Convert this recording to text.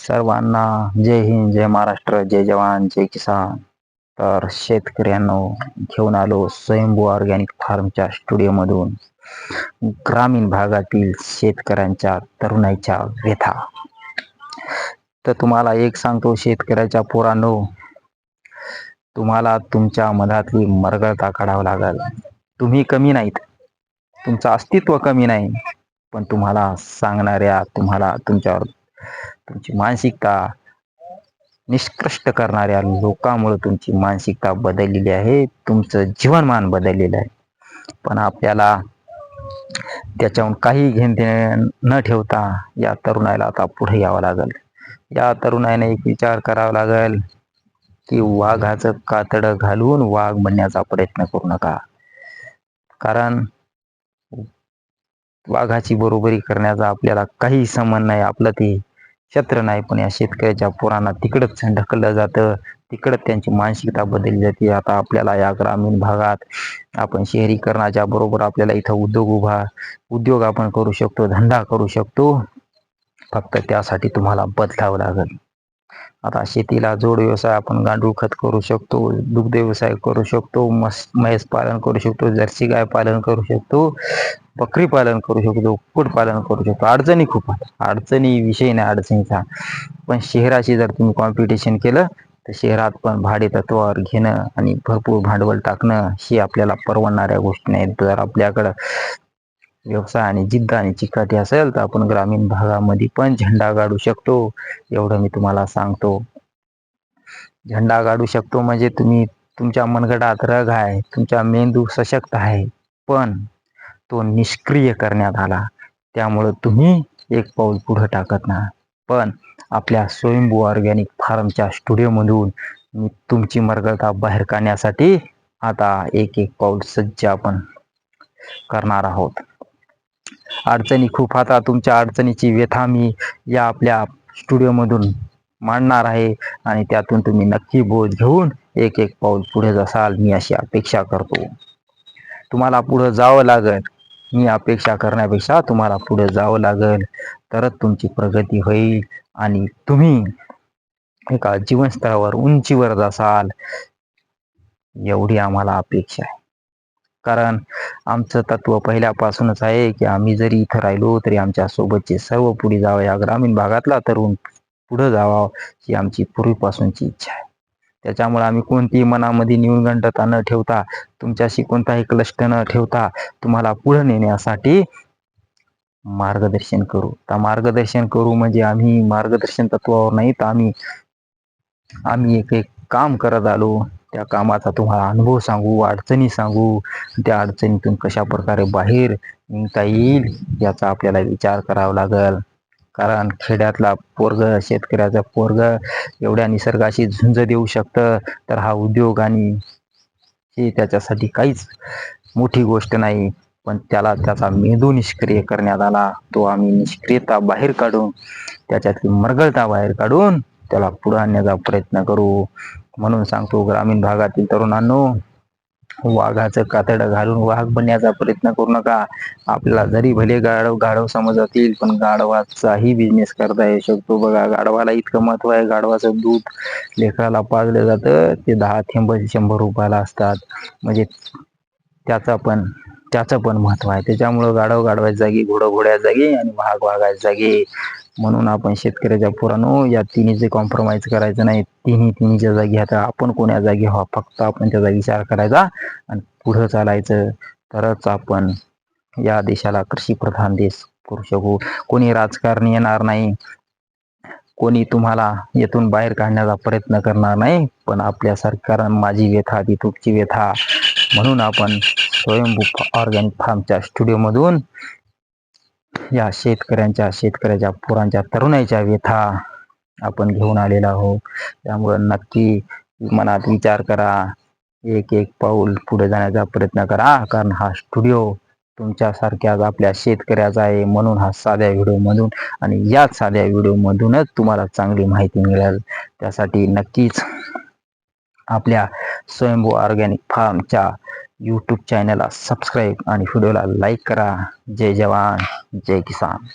सर्वांना जय हिंद जय महाराष्ट्र जय जवान जय किसान. तर शेतकऱ्यांनो घेऊन आलो स्वयंभू ऑर्गॅनिक फार्मच्या स्टुडिओमधून. ग्रामीण भागातील शेतकऱ्यांच्या तरुणाईच्या व्यथा. तर तुम्हाला एक सांगतो शेतकऱ्याच्या पोरांनो तुम्हाला तुमच्या मधातली मरगळता काढावं लागल. तुम्ही कमी नाहीत. तुमचं अस्तित्व कमी नाही. पण तुम्हाला सांगणाऱ्या तुम्हाला तुमच्यावर तुमची मानसिकता निष्कृष्ट करणाऱ्या लोकांमुळे तुमची मानसिकता बदललेली आहे. तुमचं जीवनमान बदललेलं आहे. पण आपल्याला त्याच्याहून काही घेण न ठेवता या तरुणाला आता पुढे यावं लागेल. या तरुणाने एक विचार करावा लागेल की वाघाचं कातडं घालून वाघ बनण्याचा प्रयत्न करू नका. कारण वाघाची बरोबरी करण्याचा आपल्याला काही संबंध नाही. आपलं ते क्षेत्र नाही पण या शेतकऱ्याच्या पोरांना तिकडच ढकललं जातं. तिकडं त्यांची मानसिकता बदलली जाते. आता आपल्याला या ग्रामीण भागात आपण शहरीकरणाच्या बरोबर आपल्याला इथं उद्योग उभा उद्योग आपण करू शकतो धंदा करू शकतो. फक्त त्यासाठी तुम्हाला बदलावं लागेल. आता शेतीला जोड व्यवसाय आपण गांडूळ खत करू शकतो दुग्ध व्यवसाय करू शकतो मस म्हैस पालन करू शकतो जर्सी गाय पालन करू शकतो बकरी पालन करू शकतो कुक्कुट पालन करू शकतो. अडचणी खूप अडचणी विषय नाही अडचणीचा. पण शहराशी जर तुम्ही कॉम्पिटिशन केलं तर शहरात पण भाडे तत्वावर घेणं आणि भरपूर भांडवल टाकणं ही आपल्याला परवडणाऱ्या गोष्टी नाहीत. जर आपल्याकडं व्यवसाय आणि जिद्द आणि चिकाटी असेल तर आपण ग्रामीण भागामध्ये पण झेंडा गाडू शकतो. एवढं मी तुम्हाला सांगतो. झेंडा गाडू शकतो म्हणजे तुम्ही तुमच्या मनगडात रग आहे तुमचा मेंदू सशक्त आहे पण तो निष्क्रिय करण्यात आला. त्यामुळं तुम्ही एक पाऊल पुढं टाकत ना पण आपल्या स्वयंभू ऑर्गॅनिक फार्मच्या स्टुडिओमधून मी तुमची मरगळता बाहेर काढण्यासाठी आता एक एक पाऊल सज्ज आपण करणार आहोत. अडचणी खूप आता तुमच्या अडचणीची व्यथा मी या आपल्या स्टुडिओमधून मांडणार आहे आणि त्यातून तुम्ही नक्की बोध घेऊन एक एक पाऊल पुढे जासाल मी अशी अपेक्षा करतो. तुम्हाला पुढे जावं लागेल. मी अपेक्षा करण्यापेक्षा तुम्हाला पुढे जावं लागेल. तरच तुमची प्रगती होईल आणि तुम्ही एका जीवनस्तरावर उंचीवर जासाल. एवढी आम्हाला अपेक्षा आहे. कारण आमचं तत्व पहिल्यापासूनच आहे की आम्ही जरी इथं राहिलो तरी आमच्या सोबतचे सर्व पुढे जावं या ग्रामीण भागातला तरुण पुढं जावा ही आमची पूर्वीपासूनची इच्छा आहे. त्याच्यामुळे आम्ही कोणतीही मनामध्ये न्यूनगंडता न ठेवता तुमच्याशी कोणताही क्लष्ट न ठेवता तुम्हाला पुढे नेण्यासाठी मार्गदर्शन करू. तर मार्गदर्शन करू म्हणजे आम्ही मार्गदर्शन तत्वावर नाही तर आम्ही आम्ही एक एक काम करत आलो. त्या कामाचा तुम्हाला अनुभव सांगू अडचणी सांगू. त्या अडचणीतून कशा प्रकारे बाहेर निघता येईल याचा आपल्याला विचार करावा लागेल. कारण खेड्यातला पोरग शेतकऱ्याचा पोरग एवढ्या निसर्गाशी झुंज देऊ शकतं तर हा उद्योग आणि हे त्याच्यासाठी काहीच मोठी गोष्ट नाही. पण त्याला त्याचा मेंदू निष्क्रिय करण्यात आला. तो आम्ही निष्क्रियता बाहेर काढून त्याच्यातली मरगळता बाहेर काढून त्याला पुढे आणण्याचा प्रयत्न करू. म्हणून सांगतो ग्रामीण भागातील तरुणांनो वाघाचं कातडं घालून वाघ बनण्याचा प्रयत्न करू नका. आपल्याला जरी भले गाढव गाढव समजतील पण गाढवाचाही बिझनेस करता येऊ शकतो. बघा गाढवाला इतकं महत्त्व आहे. गाढवाचं दूध लेकराला पाजलं जातं. ते दहा थेंब शंभर रुपयाला असतात. म्हणजे त्याचा पण त्याचं पण महत्त्व आहे. त्याच्यामुळं गाढव गाढवायच्या जागी घोडं घोड्या जागी आणि वाघ वाघाच्या जागी. म्हणून आपण शेतकऱ्याच्या पुरानो या तिन्हीचे कॉम्प्रोमाइज करायचं नाही. तिन्ही तिन्हीच्या जागी आता आपण कोण्या जागी व्हा फक्त आपण त्याचा विचार करायचा आणि पुढं चालायचं. तरच आपण या देशाला कृषीप्रधान देश करू शकू. कोणी राजकारणी येणार नाही. कोणी तुम्हाला येथून बाहेर काढण्याचा प्रयत्न करणार नाही. पण आपल्या सरकार माझी व्यथा ती तुमची व्यथा. म्हणून आपण स्वयंभू ऑर्गॅनिक फार्मच्या स्टुडिओमधून या शेतकऱ्यांच्या शेतकऱ्याच्या पोरांच्या तरुणाईच्या व्यथा आपण घेऊन आलेला आहोत. त्यामुळं नक्की मनात विचार करा. एक एक पाऊल पुढे जाण्याचा प्रयत्न करा कारण हा स्टुडिओ तुमच्यासारख्याच आपल्या शेतकऱ्याचा आहे म्हणून हा साध्या व्हिडिओमधून आणि याच साध्या व्हिडिओमधूनच तुम्हाला चांगली माहिती मिळेल. त्यासाठी नक्कीच आपल्या स्वयंभू ऑर्गॅनिक फार्मच्या यूट्यूब चॅनलला सबस्क्राईब आणि व्हिडिओला लाईक करा. जय जवान जय किसान.